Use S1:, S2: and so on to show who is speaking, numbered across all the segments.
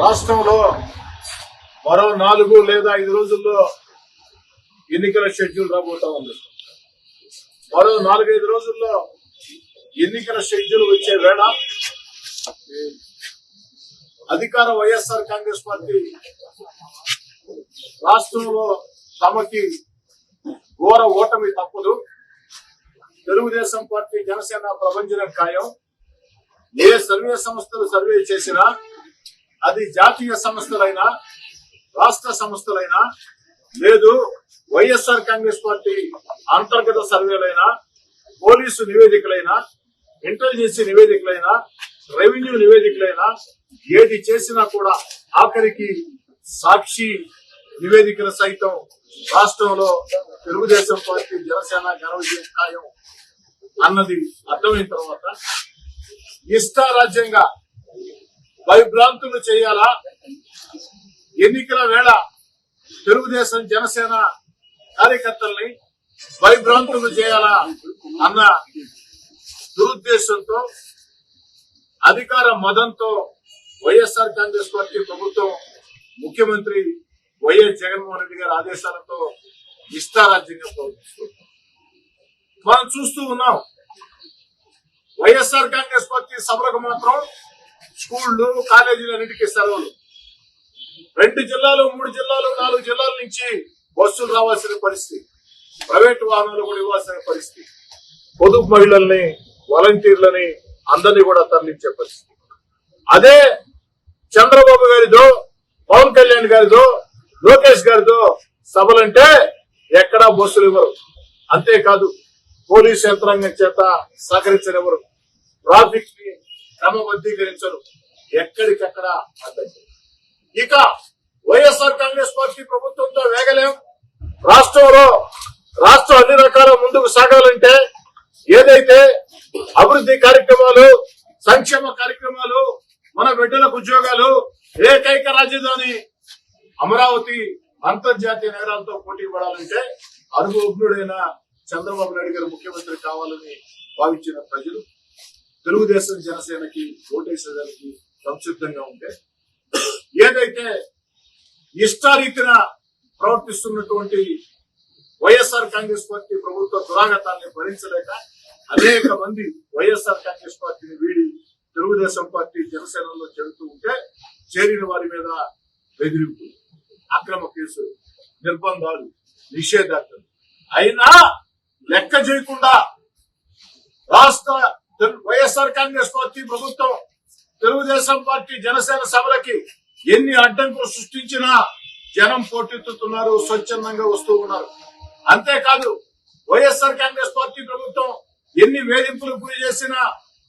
S1: రాష్ట్రంలో మరో నాలుగు లేదా ఐదు రోజుల్లో ఎన్నికల షెడ్యూల్ రాబోతా ఉంది. మరో నాలుగైదు రోజుల్లో ఎన్నికల షెడ్యూల్ వచ్చే వేళ అధికార వైఎస్ఆర్ కాంగ్రెస్ పార్టీ రాష్ట్రంలో తమకి ఘోర ఓటమి తప్పదు. తెలుగుదేశం పార్టీ జనసేన ప్రభంజన ఖాయం. ఏ సర్వే సంస్థలు సర్వే చేసినా అది జాతీయ సంస్థలైనా రాష్ట్ర సంస్థలైనా లేదు వైఎస్ఆర్ కాంగ్రెస్ పార్టీ అంతర్గత సర్వేలైనా పోలీసు నివేదికలైనా ఇంటెలిజెన్స్ నివేదికలైనా రెవెన్యూ నివేదికలైనా ఏది చేసినా కూడా ఆఖరికి సాక్షి నివేదికలు సైతం రాష్ట్రంలో తెలుగుదేశం పార్టీ జనసేన ఘన విజయం ఖాయం అన్నది అర్థమైన తర్వాత ఇష్టారాజ్యంగా భయభ్రాంతులు చేయాలా? ఎన్నికల వేళ తెలుగుదేశం జనసేన కార్యకర్తల్ని భయభ్రాంతులు చేయాలా అన్న దురుద్దేశంతో అధికార మదంతో వైఎస్ఆర్ కాంగ్రెస్ పార్టీ ప్రభుత్వం ముఖ్యమంత్రి వైఎస్ జగన్మోహన్ రెడ్డి గారి ఆదేశాలతో ఇష్టారాజ్యంగా ప్రవర్తిస్తుంది. మనం చూస్తూ ఉన్నాం వైఎస్ఆర్ కాంగ్రెస్ పార్టీ సభలకు మాత్రం స్కూళ్ళు కాలేజీలు అన్నిటికీ సెలవులు. రెండు జిల్లాలు మూడు జిల్లాలు నాలుగు జిల్లాల నుంచి బస్సులు రావాల్సిన పరిస్థితి. ప్రైవేట్ వాహనాలు కూడా ఇవ్వాల్సిన పరిస్థితి. పొదుపు మహిళల్ని వాలంటీర్లని అందరినీ కూడా తరలించే పరిస్థితి. అదే చంద్రబాబు గారిదో పవన్ కళ్యాణ్ గారిదో లోకేష్ గారిదో సభలంటే ఎక్కడా బస్సులు ఇవ్వరు. అంతేకాదు పోలీస్ యంత్రాంగం చేత సహకరించనివ్వరు. ట్రాఫిక్ని క్రమబద్ధీకరించరు. ఎక్కడికక్కడ అడ్డంకి ఇక వైఎస్ఆర్ కాంగ్రెస్ పార్టీ ప్రభుత్వంతో వేగలేం. రాష్ట్రంలో రాష్ట్రం అన్ని రకాల ముందుకు సాగాలంటే ఏదైతే అభివృద్ధి కార్యక్రమాలు సంక్షేమ కార్యక్రమాలు మన బిడ్డలకు ఉద్యోగాలు ఏకైక రాజధాని అమరావతి అంతర్జాతీయ నగరాలతో పోటీ పడాలంటే అనుభవజ్ఞుడైన చంద్రబాబు నాయుడు గారు ముఖ్యమంత్రి కావాలని భావించిన ప్రజలు తెలుగుదేశం జనసేనకి ఓటేసేదానికి సంసిద్ధంగా ఉంటే ఏదైతే ఇష్టారీతిన ప్రవర్తిస్తున్నటువంటి Y S R Congress party ప్రభుత్వ దురాగతాన్ని భరించలేక అనేక మంది వైఎస్ఆర్ కాంగ్రెస్ పార్టీని వీడి తెలుగుదేశం పార్టీ జనసేనలో చెబుతూ ఉంటే చేరిన వారి మీద బెదిరింపు అక్రమ కేసులు నిర్బంధాలు నిషేధాజ్ఞలు అయినా లెక్క చేయకుండా రాష్ట్ర వైఎస్ఆర్ కాంగ్రెస్ పార్టీ ప్రభుత్వం తెలుగుదేశం పార్టీ జనసేన సభలకి ఎన్ని అడ్డంకులు సృష్టించినా జనం పోటెత్తుతున్నారు స్వచ్ఛందంగా వస్తూ ఉన్నారు. అంతేకాదు వైఎస్ఆర్ కాంగ్రెస్ పార్టీ ప్రభుత్వం ఎన్ని వేధింపులు గురి చేసినా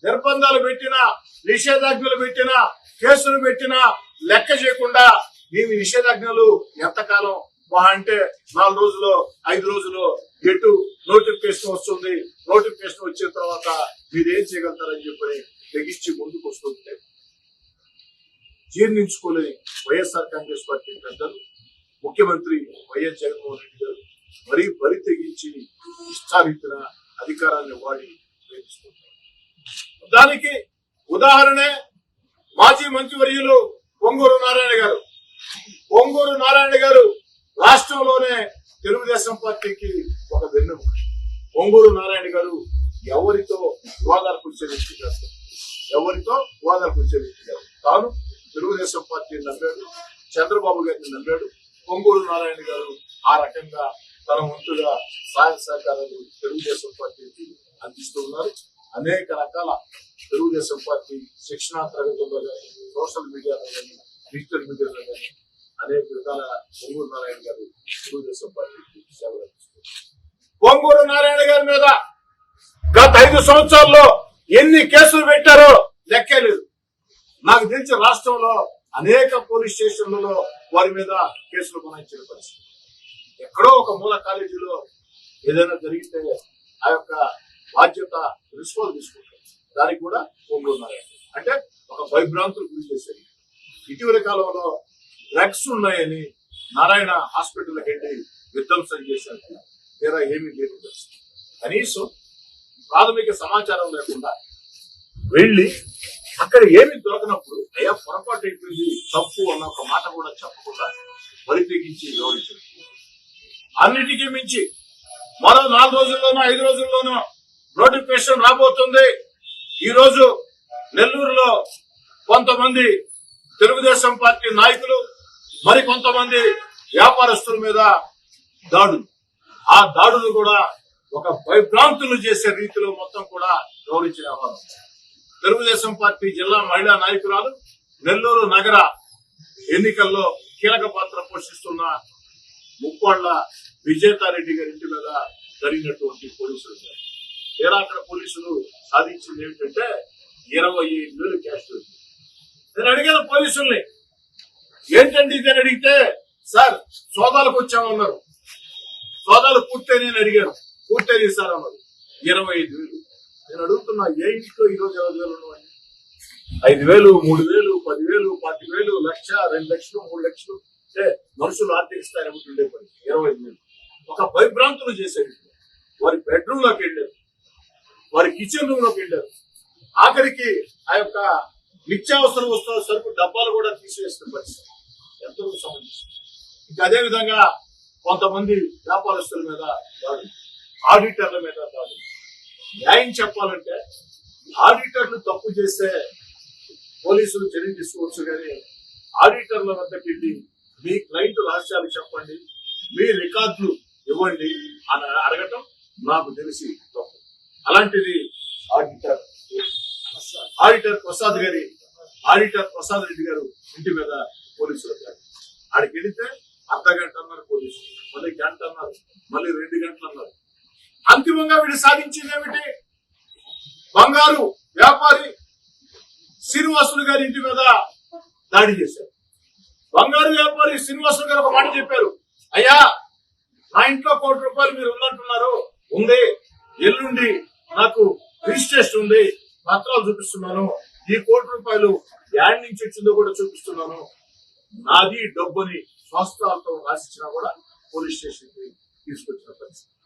S1: నిర్బంధాలు పెట్టినా నిషేధాజ్ఞలు పెట్టినా కేసులు పెట్టినా లెక్క చేయకుండా మేము ఈ నిషేధాజ్ఞలు ఎంతకాలం మా అంటే నాలుగు రోజులు ఐదు రోజులు ఎటు నోటిఫికేషన్ వస్తుంది. నోటిఫికేషన్ వచ్చిన తర్వాత మీరు ఏం చేయగలుగుతారని చెప్పి తెగించి ముందుకు వస్తుంటే జీర్ణించుకోలేని వైఎస్ఆర్ కాంగ్రెస్ పార్టీ పెద్దలు ముఖ్యమంత్రి వైఎస్ జగన్మోహన్ రెడ్డి గారు మరీ బరి తెగించి ఇష్టారీతిన అధికారాన్ని వాడి వేధిస్తున్నారు దానికి ఉదాహరణే మాజీ మంత్రివర్యులు పొంగూరు నారాయణ గారు. పొంగూరు నారాయణ గారు రాష్ట్రంలోనే తెలుగుదేశం పార్టీకి ఒక వెన్నుముక. ఒంగూరు నారాయణ గారు ఎవరితో వివాదాలకు వచ్చే వ్యక్తి కాదు ఎవరితో వివాదాలకు వచ్చే వ్యక్తి కాదు తాను తెలుగుదేశం పార్టీని నమ్మాడు చంద్రబాబు గారిని నమ్మాడు. పొంగూరు నారాయణ గారు ఆ రకంగా తన వంతుగా సహాయ సహకారాలు తెలుగుదేశం పార్టీకి అందిస్తూ ఉన్నారు. అనేక రకాల తెలుగుదేశం పార్టీ శిక్షణా తరగతుల్లో కానీ సోషల్ మీడియాలో కానీ డిజిటల్ మీడియాలో కానీ అనేక విధాల పొంగూరు నారాయణ గారు తెలుగుదేశం పార్టీకి పొంగూరు నారాయణ గారి మీద గత ఐదు సంవత్సరాల్లో ఎన్ని కేసులు పెట్టారో లెక్కే లేదు. నాకు తెలిసి రాష్ట్రంలో అనేక పోలీస్ స్టేషన్లలో వారి మీద కేసులు కొనాయించిన పరిస్థితి. ఎక్కడో ఒక మూల కాలేజీలో ఏదైనా జరిగితే ఆ యొక్క బాధ్యత ప్రిన్సిపల్ తీసుకుంటారు. దానికి కూడా పొంగున్నారు అంటే ఒక భయభ్రాంతులు గురి చేసేది ఇటీవల కాలంలో డ్రగ్స్ ఉన్నాయని నారాయణ హాస్పిటల్కి వెళ్ళి విధ్వంసం చేశారు. వేరే ఏమీ లేదు. కనీసం ప్రాథమిక సమాచారం లేకుండా వెళ్ళి అక్కడ ఏమి దొరకనప్పుడు అయ్యా పొరపాటు అయిపోయింది తప్పు అన్న ఒక మాట కూడా చెప్పకుండా పరిపీకించి వివరించారు అన్నిటికీ మించి మరో నాలుగు రోజుల్లోనో ఐదు రోజుల్లోనో నోటిఫికేషన్ రాబోతుంది. ఈ రోజు నెల్లూరులో కొంతమంది తెలుగుదేశం పార్టీ నాయకులు మరి కొంతమంది వ్యాపారస్తుల మీద దాడులు. ఆ దాడులు కూడా ఒక భయభ్రాంతులు చేసే రీతిలో మొత్తం కూడా గౌరవించిన వ్యవహారం తెలుగుదేశం పార్టీ జిల్లా మహిళా నాయకురాలు నెల్లూరు నగర ఎన్నికల్లో కీలక పాత్ర పోషిస్తున్న ముప్పాళ్ళ విజేతారెడ్డి గారి ఇంటి మీద జరిగినటువంటి పోలీసులు తీరా అక్కడ పోలీసులు సాధించింది ఏమిటంటే ఇరవై ఐదు వేలు క్యాష్. నేను అడిగాను పోలీసుల్ని ఏంటండి ఇది అడిగితే సార్ సోదాలకు వచ్చామన్నారు సోదాలు పూర్తయి నేను అడిగాను పూర్తయింది సార్ అన్నారు. ఇరవై ఐదు వేలు. నేను అడుగుతున్నా ఏ ఇంట్లో ఈ రోజు ఇరవై వేలు ఉన్నవని ఐదు వేలు మూడు వేలు పదివేలు పాతి వేలు లక్ష రెండు లక్షలు మూడు లక్షలు. అంటే మనుషులు ఆర్థిక స్థాయి ఉంటుండే పని. ఇరవై ఐదు వేలు. ఒక భయభ్రాంతులు చేశారు. వారి బెడ్రూమ్లోకి వెళ్ళారు. వారి కిచెన్ రూమ్లోకి వెళ్ళారు. ఆఖరికి ఆ యొక్క నిత్యావసర వస్తువుల సరుకు డబ్బాలు కూడా తీసివేస్తున్న పరిస్థితి. ఎంతో సంబంధించింది ఇంకా అదే విధంగా కొంతమంది వ్యాపారస్తుల మీద దాడి ఆడిటర్ల మీద దాడి న్యాయం చెప్పాలంటే ఆడిటర్లు తప్పు చేస్తే పోలీసులు చర్య తీసుకోవచ్చు కానీ ఆడిటర్ల వద్దకి వెళ్ళి మీ క్లయింట్ రహస్యాలు చెప్పండి మీ రికార్డులు ఇవ్వండి అని అడగటం నాకు తెలిసి తప్పు. అలాంటిది ఆడిటర్ ఆడిటర్ ప్రసాద్ గారి ఆడిటర్ ప్రసాద్ రెడ్డి గారు ఇంటి మీద పోలీసులు వచ్చారు ఆడికి వెళితే అర్ధ గంట అన్నారు పోలీసు. మళ్ళీ గంట అన్నారు. మళ్ళీ రెండు గంటలు అన్నారు. అంతిమంగా వీడు సాధించింది ఏమిటి? బంగారు వ్యాపారి శ్రీనివాసులు గారి ఇంటి మీద దాడి చేశారు. బంగారు వ్యాపారి శ్రీనివాసులు గారు ఒక మాట చెప్పారు. అయ్యా నా ఇంట్లో కోటి రూపాయలు మీరు ఉందంటున్నారు ఉంది. ఎల్లుండి నాకు రిజిస్ట్రేషన్ ఉంది. పత్రాలు చూపిస్తున్నాను. ఈ కోటి రూపాయలు యాడ్ నుంచి వచ్చిందో కూడా చూపిస్తున్నాను. నాది డబ్బుని స్వస్థాలతో రాసిచ్చినా కూడా పోలీస్ స్టేషన్కి తీసుకొచ్చిన పరిస్థితి.